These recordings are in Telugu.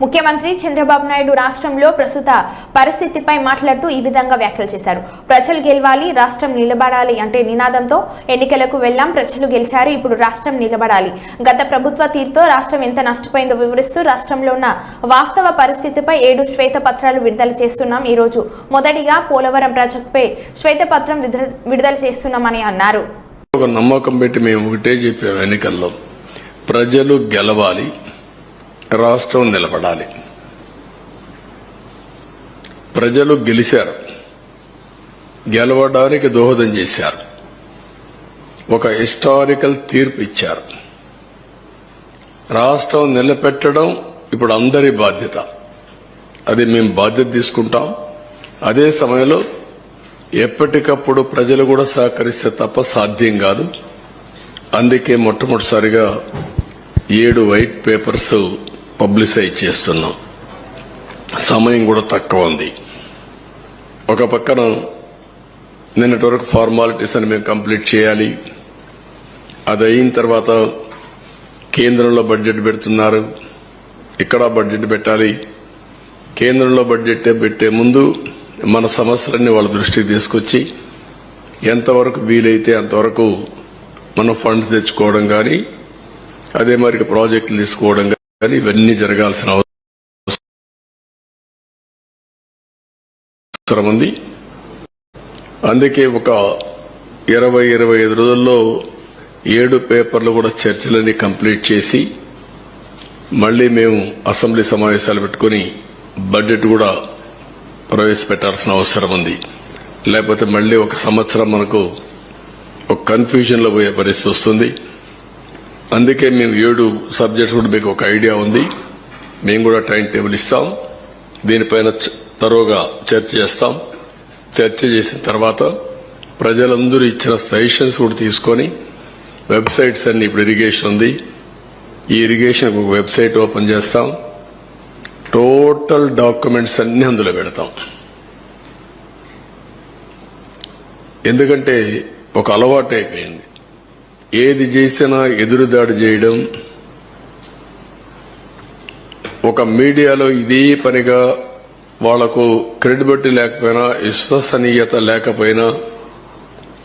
ముఖ్యమంత్రి చంద్రబాబు నాయుడు రాష్ట్రంలో ప్రస్తుత పరిస్థితిపై మాట్లాడుతూ ఈ విధంగా వ్యాఖ్యలు చేశారు. ప్రజలు గెలవాలి రాష్ట్రం నిలబడాలి అంటే నినాదంతో ఎన్నికలకు వెళ్ళాం ప్రజలు గెలిచారు ఇప్పుడు రాష్ట్రం నిలబడాలి. గత ప్రభుత్వ తీరుతో రాష్ట్రం ఎంత నష్టపోయిందో వివరిస్తూ రాష్ట్రంలో ఉన్న వాస్తవ పరిస్థితిపై ఏడు శ్వేతపత్రాలు విడుదల చేస్తున్నాం ఈ రోజు మొదటిగా పోలవరం ప్రాజెక్టుపై శ్వేతపత్రం విడుదల చేస్తున్నామని అన్నారు. ఒక నమ్మకం పెట్టి మేము ఒకటే చెప్పాము ఎన్నికల్లో. ప్రజలు గెలవాలి రాష్ట్రం నిలబడాలి. ప్రజలు గెలిచారు. గెలవడానికి దోహదం చేశారు. ఒక హిస్టారికల్ తీర్పు ఇచ్చారు. రాష్ట్రం నిలబెట్టడం ఇప్పుడు అందరి బాధ్యత. అది మేము బాధ్యత తీసుకుంటాం. అదే సమయంలో ఎప్పటికప్పుడు ప్రజలు కూడా సహకరిస్తే తప్ప సాధ్యం కాదు. అందుకే మొట్టమొదటిసారిగా ఏడు వైట్ పేపర్స్ పబ్లిసైజ్ చేస్తున్నాం. సమయం కూడా తక్కువ ఉంది. ఒక పక్కన నిన్నటి వరకు ఫార్మాలిటీస్ అని మేము కంప్లీట్ చేయాలి. అది అయిన తర్వాత కేంద్రంలో బడ్జెట్ పెడుతున్నారు. ఇక్కడ బడ్జెట్ పెట్టాలి. కేంద్రంలో బడ్జెట్ పెట్టే ముందు మన సమస్యలన్నీ వాళ్ళ దృష్టికి తీసుకొచ్చి ఎంతవరకు వీలైతే అంతవరకు మనం ఫండ్స్ తెచ్చుకోవడం కానీ అదే మరి ప్రాజెక్టులు తీసుకోవడం కానీ ఇవన్నీ జరగాల్సిన అవసరం ఉంది. అందుకే ఒక ఇరవై ఇరవై ఐదు రోజుల్లో ఏడు పేపర్లు కూడా చర్చలన్నీ కంప్లీట్ చేసి మళ్ళీ మేము అసెంబ్లీ సమావేశాలు పెట్టుకుని బడ్జెట్ కూడా ప్రవేశపెట్టాల్సిన అవసరం ఉంది. లేకపోతే మళ్ళీ ఒక సంవత్సరం మనకు ఒక కన్ఫ్యూజన్లో పోయే పరిస్థితి వస్తుంది. అందుకే మేము ఏడు సబ్జెక్ట్స్ కూడా మీకు ఒక ఐడియా ఉంది. మేము కూడా టైం టేబుల్ ఇస్తాం. దీనిపైన చ- తరోగా చర్చ చేస్తాం. చర్చ చేసిన తర్వాత ప్రజలందరూ ఇచ్చిన సజెషన్స్ కూడా తీసుకొని వెబ్సైట్స్ అన్ని ఇప్పుడు ఇరిగేషన్ ఉంది. ఈ ఇరిగేషన్ ఒక వెబ్సైట్ ఓపెన్ చేస్తాం. టోటల్ డాక్యుమెంట్స్ అన్ని అందులో పెడతాం. ఎందుకంటే ఒక అలవాటు అయిపోయింది ఏది చేసినా ఎదురుదాడి చేయడం. ఒక మీడియాలో ఇదే పనిగా వాళ్ళకు క్రెడిబిలిటీ లేకపోయినా విశ్వసనీయత లేకపోయినా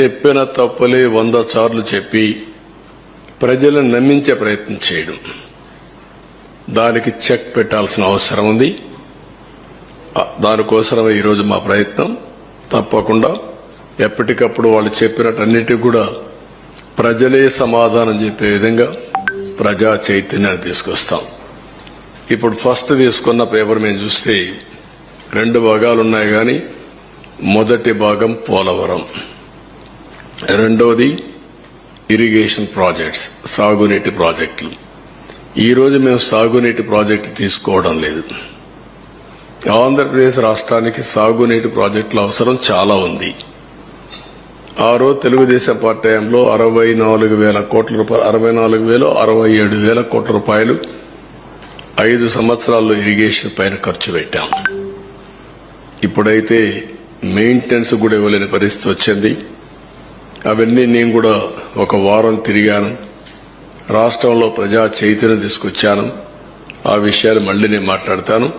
చెప్పిన తప్పులే వంద సార్లు చెప్పి ప్రజలను నమ్మించే ప్రయత్నం చేయడం. దానికి చెక్ పెట్టాల్సిన అవసరం ఉంది. దానికోసమే ఈరోజు మా ప్రయత్నం. తప్పకుండా ఎప్పటికప్పుడు వాళ్ళు చెప్పినట్టన్నిటికి కూడా ప్రజలే సమాధానం చెప్పే విధంగా ప్రజా చైతన్యాన్ని తీసుకొస్తాం. ఇప్పుడు ఫస్ట్ తీసుకున్న పేపర్ మేము చూస్తే రెండు భాగాలు ఉన్నాయి కానీ మొదటి భాగం పోలవరం. రెండవది ఇరిగేషన్ ప్రాజెక్ట్స్ సాగునీటి ప్రాజెక్టులు. ఈరోజు మేము సాగునీటి ప్రాజెక్టులు తీసుకోవడం లేదు. ఆంధ్రప్రదేశ్ రాష్ట్రానికి సాగునీటి ప్రాజెక్టుల అవసరం చాలా ఉంది. ఆ రోజు తెలుగుదేశం పార్టీ టైంలో అరవై నాలుగు వేల కోట్ల రూపాయలు అరవై నాలుగు వేలు అరవై ఏడు వేల కోట్ల రూపాయలు ఐదు సంవత్సరాల్లో ఇరిగేషన్ పైన ఖర్చు పెట్టాం. ఇప్పుడైతే మెయింటెనెన్స్ కూడా ఇవ్వలేని పరిస్థితి వచ్చింది. అవన్నీ నేను కూడా ఒక వారం తిరిగాను. రాష్ట్రంలో ప్రజా చైతన్యం తీసుకొచ్చాను. ఆ విషయాలు మళ్ళీ నేను మాట్లాడతాను.